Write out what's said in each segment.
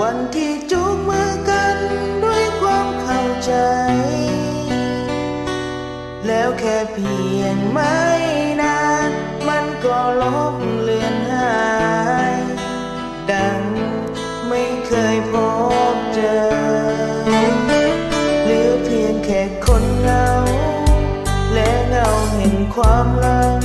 วันที่จูงมือกันด้วยความเข้าใจ แล้วแค่เพียงไม่นาน มันก็ลบเลือนหาย ดังไม่เคยพบเจอเหลือเพียงแค่คนเงา และเงาเห็นความลัง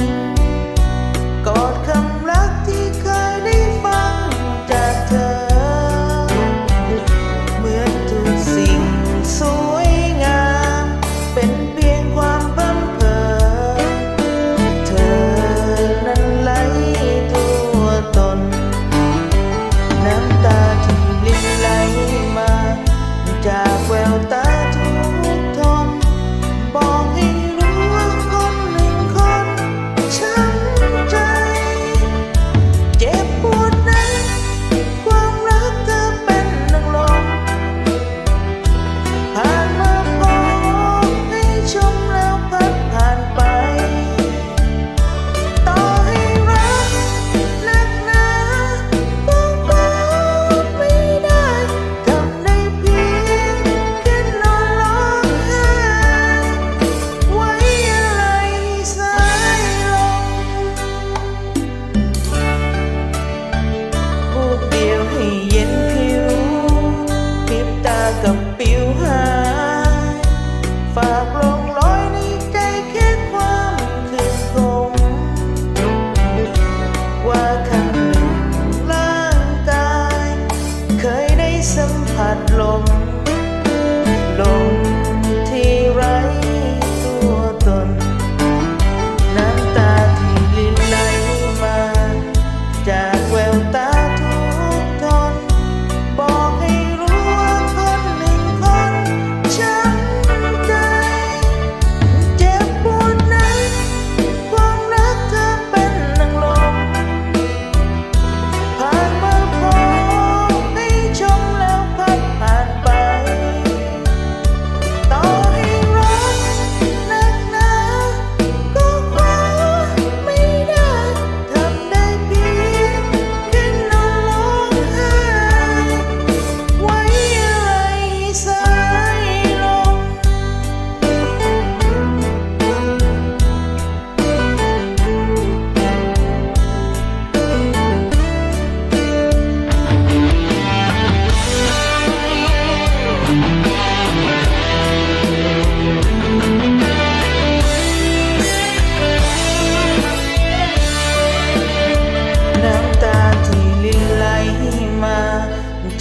Oh.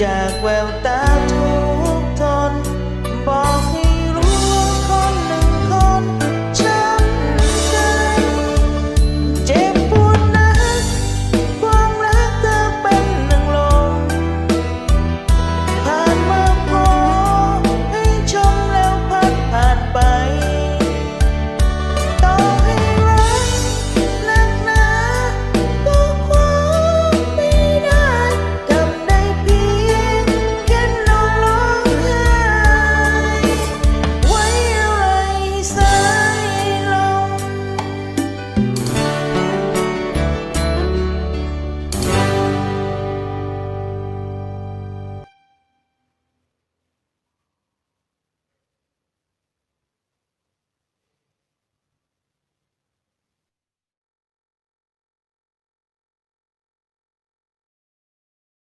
จากแววตา